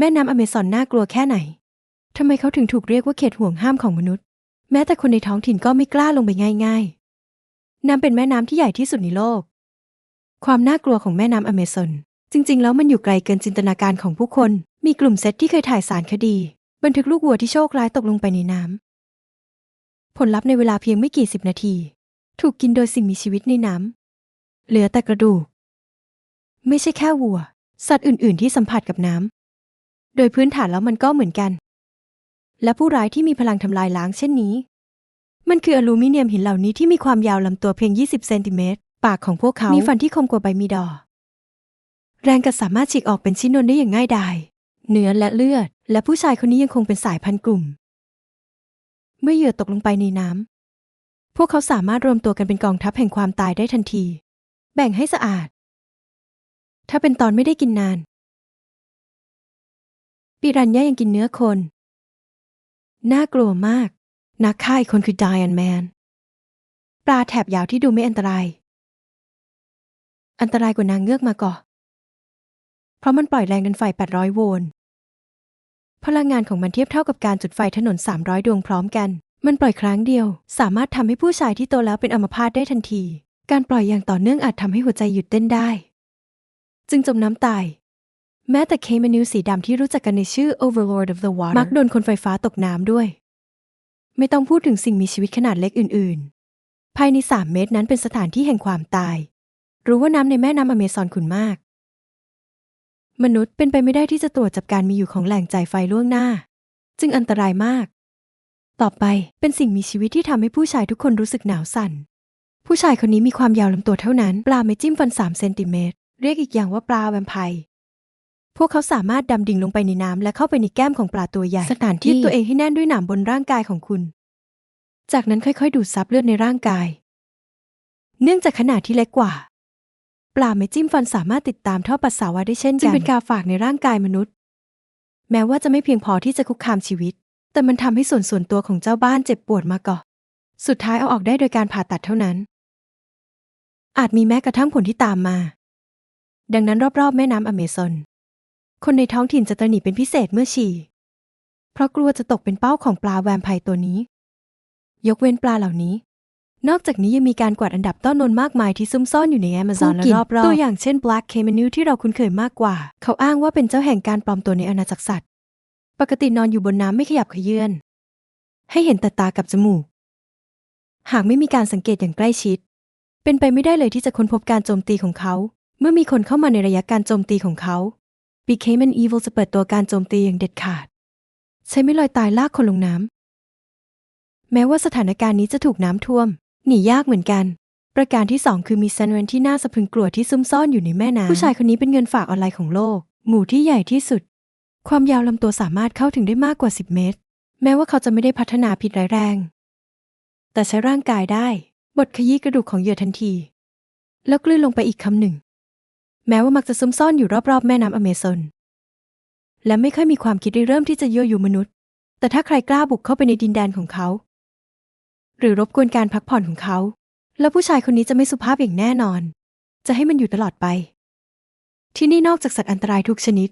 แม่น้ำอเมซอนน่ากลัวแค่ไหน ทำไมเขาถึงถูกเรียกว่าเขตห่วงห้ามของมนุษย์ แม้แต่คนในท้องถิ่นก็ไม่กล้าลงไปง่าย ๆ น้ำเป็นแม่น้ำที่ใหญ่ที่สุดในโลก ความน่ากลัวของแม่น้ำอเมซอนจริง ๆ แล้วมันอยู่ไกลเกินจินตนาการของผู้คน มีกลุ่มเซตที่เคยถ่ายสารคดี บันทึกลูกวัวที่โชคร้ายตกลงไปในน้ำ ผลลัพธ์ในเวลาเพียงไม่กี่สิบนาที ถูกกินโดยสิ่งมีชีวิตในน้ำ เหลือแต่กระดูก ไม่ใช่แค่วัว สัตว์อื่น ๆ ที่สัมผัสกับน้ำ โดยพื้นฐานแล้วมันก็เหมือนกัน และผู้ร้ายที่มีพลังทำลายล้างเช่นนี้ มันคืออลูมิเนียมหินเหล่านี้ที่มีความยาวลำตัวเพียง 20 เซนติเมตร ปากของพวกเขา มีฟันที่คมกว่าใบมีดอ แรงกัดสามารถฉีกออกเป็นชิ้นนนได้อย่างง่ายดาย เนื้อและเลือด และผู้ชายคนนี้ยังคงเป็นสายพันธุ์กลุ่ม เมื่อเหยื่อตกลงไปในน้ำ พวกเขาสามารถรวมตัวกันเป็นกองทัพแห่งความตายได้ทันที แบ่งให้สะอาด ถ้าเป็นตอนไม่ได้กินนาน ปิรันย่ายังกินเนื้อคน น่ากลัวมาก นักฆ่าอีกคนคือ Giant Man ปลาแถบยาวที่ดูไม่อันตราย อันตรายกว่านางเงือกมาก่อ เพราะมันปล่อยแรงดันไฟ 800 โวลต์ พลังงานของมันเทียบเท่ากับการจุดไฟถนน 300 ดวงพร้อมกัน มันปล่อยครั้งเดียว สามารถทำให้ผู้ชายที่โตแล้วเป็นอัมพาตได้ทันที การปล่อยอย่างต่อเนื่องอาจทำให้หัวใจหยุดเต้นได้ จึงจมน้ำตาย แม้แต่เคมานิวสีดำที่รู้จักกันในชื่อ Overlord of the Water มักโดนคนไฟฟ้าตกน้ำด้วย ไม่ต้องพูดถึงสิ่งมีชีวิตขนาดเล็กอื่น ๆ ภายใน 3 เมตรนั้นเป็นสถานที่แห่งความตาย รู้ว่าน้ำในแม่น้ำอเมซอนขุ่นมาก มนุษย์เป็นไปไม่ได้ที่จะตรวจจับการมีอยู่ของแหล่งจ่ายไฟล่วงหน้า จึงอันตรายมาก ต่อไปเป็นสิ่งมีชีวิตที่ทำให้ผู้ชายทุกคนรู้สึกหนาวสั่น ผู้ชายคนนี้มีความยาวลำตัวเท่านั้น ปลาไม่จิ้มฟัน3เซนติเมตร เรียกอีกอย่างว่าปลาแวมไพร์ พวกเขาสามารถดำดิ่งลงไปในน้ำและเข้าไปในแก้มของปลาตัวใหญ่สถานที่ตัวเองให้แน่นด้วยหนามบนร่างกายของคุณ จากนั้นค่อยๆ ดูดซับเลือดในร่างกาย เนื่องจากขนาดที่เล็กกว่า ปลาไม่จิ้มฟันสามารถติดตามท่อปัสสาวะได้เช่นกันจึงเป็นกาฝากในร่างกายมนุษย์ แม้ว่าจะไม่เพียงพอที่จะคุกคามชีวิต แต่มันทำให้ส่วนส่วนตัวของเจ้าบ้านเจ็บปวดมาก่อนสุดท้ายเอาออกได้โดยการผ่าตัดเท่านั้น อาจมีแม้กระทั่งผลที่ตามมา ดังนั้นรอบๆ แม่น้ำอเมซอน คนในท้องถิ่นจะตระหนี่เป็นพิเศษเมื่อฉี่ เพราะกลัวจะตกเป็นเป้าของปลาแวมไพร์ตัวนี้ ยกเว้นปลาเหล่านี้ นอกจากนี้ยังมีการกวาดอันดับต้อนนนมากมายที่ซุ่มซ่อนอยู่ในแอมะซอนและรอบๆตัวอย่างเช่น Black Cayman ที่เราคุ้นเคยมากกว่า เขาอ้างว่าเป็นเจ้าแห่งการปลอมตัวในอาณาจักรสัตว์ ปกตินอนอยู่บนน้ำไม่ขยับเขยื้อนให้เห็นแต่ตากับจมูก หากไม่มีการสังเกตอย่างใกล้ชิด เป็นไปไม่ได้เลยที่จะค้นพบการโจมตีของเขา เมื่อมีคนเข้ามาในระยะการโจมตีของเขา Became an Evil จะเปิดตัวการโจมตีอย่างเด็ดขาด ใช้ไม่ลอยตายลากคนลงน้ำ แม้ว่าสถานการณ์นี้จะถูกน้ำท่วม หนียากเหมือนกัน ประการที่สองคือมีแซนเวนที่น่าสะพรึงกลัวที่ซุ่มซ่อนอยู่ในแม่น้ำผู้ชายคนนี้เป็นเงินฝากออนไลน์ของโลก หมู่ที่ใหญ่ที่สุด ความยาวลำตัวสามารถเข้าถึงได้มากกว่า 10 เมตร แม้ว่าเขาจะไม่ได้พัฒนาผิดร้ายแรง แต่ใช้ร่างกายได้บดขยี้กระดูกของเหยื่อทันที แล้วกลืนลงไปอีกคำหนึ่ง แม้ว่ามักจะซุ่มซ่อนอยู่รอบๆ แม่น้ำอเมซอน และไม่ค่อยมีความคิดริเริ่มที่จะยั่วยุมนุษย์ แต่ถ้าใครกล้าบุกเข้าไปในดินแดนของเขา หรือรบกวนการพักผ่อนของเขา แล้วผู้ชายคนนี้จะไม่สุภาพอย่างแน่นอน จะให้มันอยู่ตลอดไป ที่นี่นอกจากสัตว์อันตรายทุกชนิด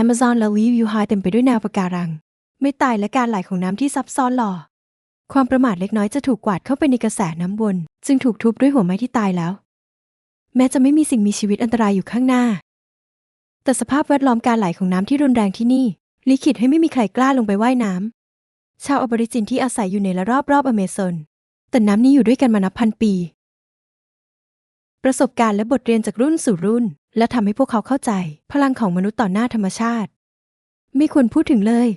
Amazon และ Liu Yu Hai เต็มไปด้วยแนวปะการัง ไม่ตายและการไหลของน้ำที่ซับซ้อนหล่อ ความประมาทเล็กน้อยจะถูกกวาดเข้าไปในกระแสน้ำวน จึงถูกทุบด้วยหัวไม้ที่ตายแล้ว แม้จะไม่มีสิ่งมีชีวิตอันตรายอยู่ข้างหน้า แต่สภาพแวดล้อมการไหลของน้ำที่รุนแรงที่นี่ ลิขิตให้ไม่มีใครกล้าลงไปว่ายน้ำชาวอบริจินที่อาศัยอยู่ในละรอบรอบอเมซอนแต่น้ำนี้อยู่ด้วยกันมานับพันปี ประสบการณ์และบทเรียนจากรุ่นสู่รุ่น และทำให้พวกเขาเข้าใจ พลังของมนุษย์ต่อหน้าธรรมชาติ ไม่ควรพูดถึงเลย